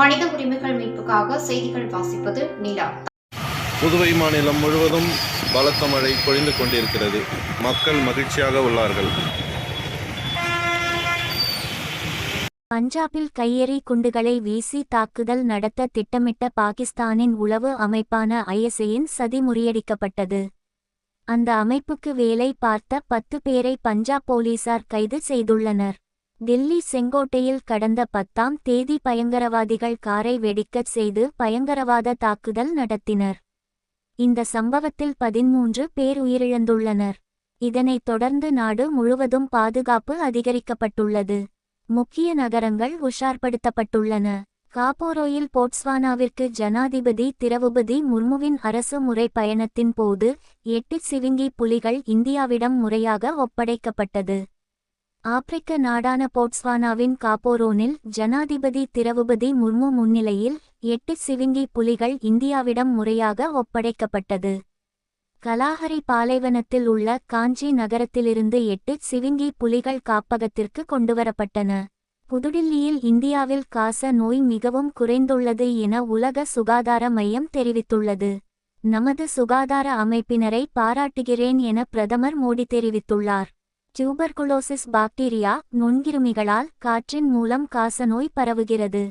மனித உரிமைகள் மீட்புக்காக செய்திகள் வாசிப்பது நிலா. புதுவை மாநிலம் முழுவதும் பலத்த மழை பொழிந்து கொண்டிருக்கிறது. மக்கள் மகிழ்ச்சியாக உள்ளார்கள். பஞ்சாபில் கையெறி குண்டுகளை வீசி தாக்குதல் நடத்த திட்டமிட்ட பாகிஸ்தானின் உளவு அமைப்பான ஐஎஸ்ஐயின் சதி முறியடிக்கப்பட்டது. அந்த அமைப்புக்கு வேலை பார்த்த பத்து பேரை பஞ்சாப் போலீசார் கைது செய்துள்ளனர். தில்லி செங்கோட்டையில் கடந்த பத்தாம் தேதி பயங்கரவாதிகள் காரை வெடிக்கச் செய்து பயங்கரவாத தாக்குதல் நடத்தினர். இந்த சம்பவத்தில் பதிமூன்று பேர் உயிரிழந்துள்ளனர். இதனைத் தொடர்ந்து நாடு முழுவதும் பாதுகாப்பு அதிகரிக்கப்பட்டுள்ளது. முக்கிய நகரங்கள் உஷார்படுத்தப்பட்டுள்ளன. காபோரோயில் போட்ஸ்வானாவிற்கு ஜனாதிபதி திரவுபதி முர்முவின் அரசு முறை பயணத்தின் போது எட்டு சிவிங்கி புலிகள் இந்தியாவிடம் முறையாக ஒப்படைக்கப்பட்டது. ஆப்பிரிக்க நாடான போட்ஸ்வானாவின் காப்போரோனில் ஜனாதிபதி திரவுபதி முர்மு முன்னிலையில் எட்டு சிவிங்கி புலிகள் இந்தியாவிடம் முறையாக ஒப்படைக்கப்பட்டது. கலாஹரி பாலைவனத்தில் உள்ள காஞ்சி நகரத்திலிருந்து எட்டு சிவிங்கி புலிகள் காப்பகத்திற்கு கொண்டுவரப்பட்டன. புதுடில்லியில் இந்தியாவில் காச நோய் மிகவும் குறைந்துள்ளது என உலக சுகாதார மையம் தெரிவித்துள்ளது. நமது சுகாதார அமைப்பினரை பாராட்டுகிறேன் என பிரதமர் மோடி தெரிவித்துள்ளார். டியூபர்குலோசிஸ் பாக்டீரியா நுண்கிருமிகளால் காற்றின் மூலம் காசநோய் பரவுகிறது.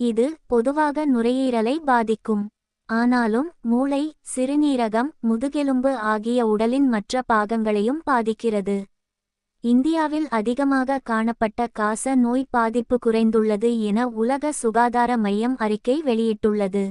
இது பொதுவாக நுரையீரலை பாதிக்கும். ஆனாலும் மூளை சிறுநீரகம் முதுகெலும்பு ஆகிய உடலின் மற்ற பாகங்களையும் பாதிக்கிறது. இந்தியாவில் அதிகமாக காணப்பட்ட காச நோய் பாதிப்பு குறைந்துள்ளது என உலக சுகாதார மையம் அறிக்கை வெளியிட்டுள்ளது.